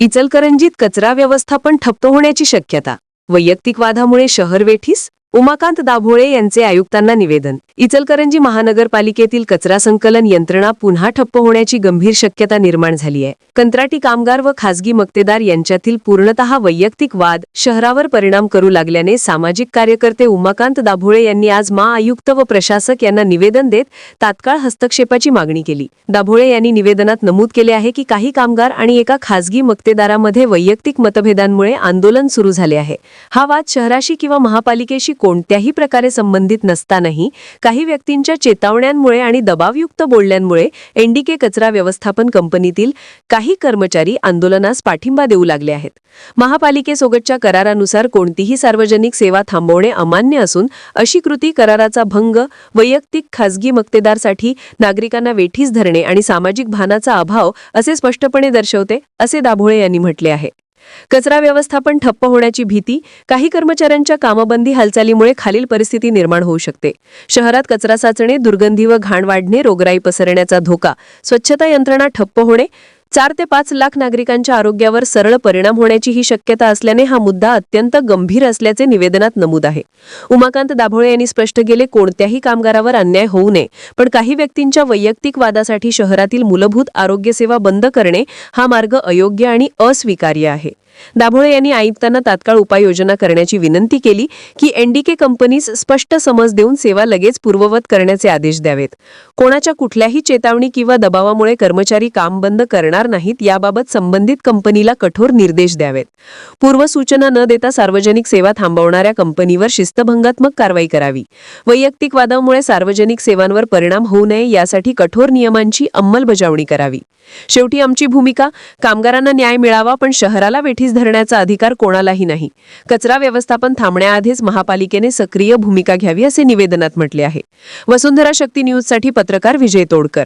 इचलकरंजीत कचरा व्यवस्थापन ठप्प होण्याची शक्यता. वैयक्तिक वादामुळे शहर वेठीस उमाकांत दाभोळे यांचे आयुक्तांना निवेदन. इचलकरंजी महानगरपालिकेतील कचरा संकलन यंत्रणा पुन्हा ठप्प होण्याची गंभीर शक्यता निर्माण झाली आहे. कंत्राटी कामगार व खासगी मक्तेदार यांच्यातील पूर्णतः वैयक्तिक वाद शहरावर परिणाम करू लागल्याने सामाजिक कार्यकर्ते उमाकांत दाभोळे यांनी आज महा आयुक्त व प्रशासक यांना निवेदन देत तात्काळ हस्तक्षेपाची मागणी केली. दाभोळे यांनी निवेदनात नमूद केले आहे की काही कामगार आणि एका खासगी मक्तेदारामध्ये वैयक्तिक मतभेदांमुळे आंदोलन सुरू झाले आहे. हा वाद शहराशी किंवा महापालिकेशी कोणत्याही प्रकारे संबंधित नसतानाही काही व्यक्तींच्या चेतावण्यांमुळे आणि दबावयुक्त बोलण्यांमुळे एनडीके कचरा व्यवस्थापन कंपनीतील काही कर्मचारी आंदोलनास पाठिंबा देऊ लागले आहेत. महापालिकेसोबतच्या करारानुसार कोणतीही सार्वजनिक सेवा थांबवणे अमान्य असून अशी कृती कराराचा भंग वैयक्तिक खासगी मक्तेदारसाठी नागरिकांना वेठीस धरणे आणि सामाजिक भानाचा अभाव असे स्पष्टपणे दर्शवते असे दाभोळे यांनी म्हटले आहे. कचरा व्यवस्थापन ठप्प होण्याची भीती काही कर्मचाऱ्यांच्या कामबंदी हालचालीमुळे खालील परिस्थिती निर्माण होऊ शकते. शहरात कचरा साचणे दुर्गंधी व घाण वाढणे रोगराई पसरण्याचा धोका स्वच्छता यंत्रणा ठप्प होणे चार ते पाच लाख नागरिकांच्या आरोग्यावर सरळ परिणाम होण्याची ही शक्यता असल्याने हा मुद्दा अत्यंत गंभीर असल्याचे निवेदनात नमूद आहे. उमाकांत दाभोळे यांनी स्पष्ट केले कोणत्याही कामगारावर अन्याय होऊ नये पण काही व्यक्तींच्या वैयक्तिक वादासाठी शहरातील मूलभूत आरोग्यसेवा बंद करणे हा मार्ग अयोग्य आणि अस्वीकार्य आहे. दाभोळे यांनी आयुक्तांना तात्काळ उपाययोजना करण्याची विनंती केली की एनडीके कंपनीस स्पष्ट समज देऊन सेवा लगेच पूर्ववत करण्याचे आदेश द्यावेत. कोणाच्या कुठल्याही चेतावणी किंवा दबावामुळे कर्मचारी काम बंद करणार नाहीत याबाबत संबंधित कंपनीला कठोर निर्देश द्यावेत. पूर्वसूचना न देता सार्वजनिक सेवा थांबवणाऱ्या कंपनीवर शिस्तभंगात्मक कारवाई करावी. वैयक्तिक वादामुळे सार्वजनिक सेवांवर परिणाम होऊ नये यासाठी कठोर नियमांची अंमलबजावणी करावी. शेवटी आमची भूमिका कामगारांना न्याय मिळावा पण शहराला वेठीस धरण्याचा अधिकार कोणालाही नाही. कचरा व्यवस्थापन थांबण्याआधीच महापालिकेने सक्रिय भूमिका घ्यावी असे निवेदनात म्हटले आहे. वसुंधरा शक्ती न्यूजसाठी पत्रकार विजय तोडकर.